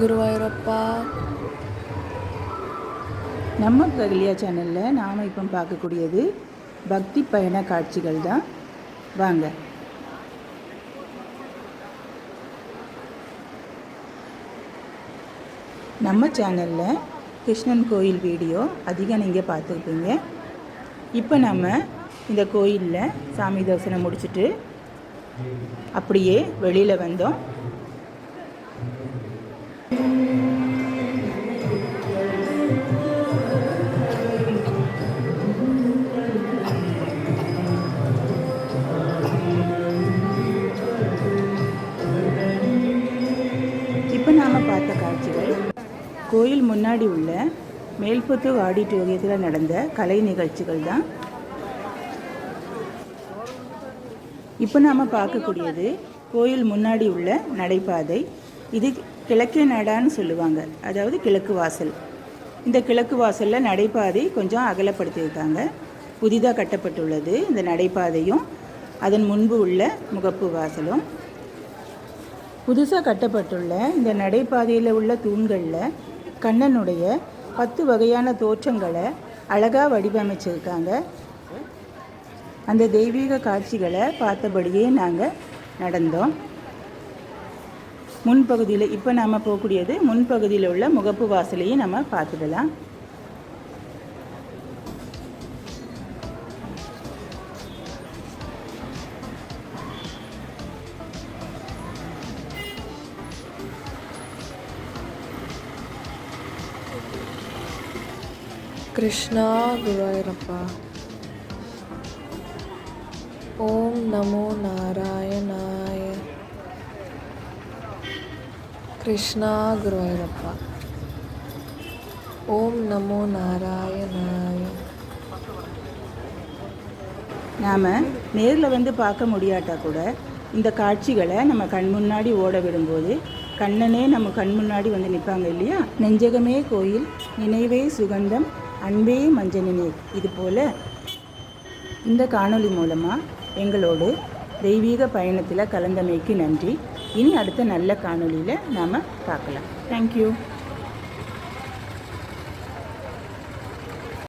குருவாயூரப்பா. நம்ம பிரகலியா சேனலில் நாம் இப்போ பார்க்கக்கூடியது பக்தி பயண காட்சிகள் தான். வாங்க. நம்ம சேனலில் கிருஷ்ணன் கோயில் வீடியோ அதிகம் நீங்கள் பார்த்துருப்பீங்க. இப்போ நம்ம இந்த கோயிலில் சாமி தரிசனம் முடிச்சுட்டு அப்படியே வெளியில் வந்தோம். பார்த்த காட்சிகள் கோயில் முன்னாடி உள்ள மேல்புத்தூர் ஆடிட்டோரியத்தில் நடந்த கலை நிகழ்ச்சிகள் தான். இப்போ நாம் பார்க்கக்கூடியது கோயில் முன்னாடி உள்ள நடைபாதை. இது கிழக்கே நடான்னு சொல்லுவாங்க. அதாவது கிழக்கு வாசல். இந்த கிழக்கு வாசலில் நடைபாதை கொஞ்சம் அகலப்படுத்தியிருக்காங்க. புதிதாக கட்டப்பட்டுள்ளது இந்த நடைபாதையும். அதன் முன்பு உள்ள முகப்பு வாசலும். புதுசாக கட்டப்பட்டுள்ள இந்த நடைபாதையில் உள்ள தூண்களில் கண்ணனுடைய பத்து வகையான தோற்றங்களை அழகாக வடிவமைச்சிருக்காங்க. அந்த தெய்வீக காட்சிகளை பார்த்தபடியே நாங்கள் நடந்தோம். முன்பகுதியில் இப்போ நாம் போகக்கூடியது முன்பகுதியில் உள்ள முகப்பு வாசலையும் நம்ம பார்த்துக்கலாம். கிருஷ்ணா குருவாயூரப்பா. ஓம் நமோ நாராயணாய. கிருஷ்ணா குருவாயூரப்பா. ஓம் நமோ நாராயணாய. நாம் நேரில் வந்து பார்க்க முடியாட்டா கூட இந்த காட்சிகளை நம்ம கண் முன்னாடி ஓட விடும்போது கண்ணனே நம்ம கண் முன்னாடி வந்து நிற்பாங்க இல்லையா? நெஞ்சகமே கோயில் நினைவே சுகந்தம் அன்பே மஞ்சனினே இது போல் இந்த காணொளி மூலமாக எங்களோடு தெய்வீக பயணத்தில் கலந்தமைக்கு நன்றி. இனி அடுத்த நல்ல காணொளியில் நாம் பார்க்கலாம். தேங்க்யூ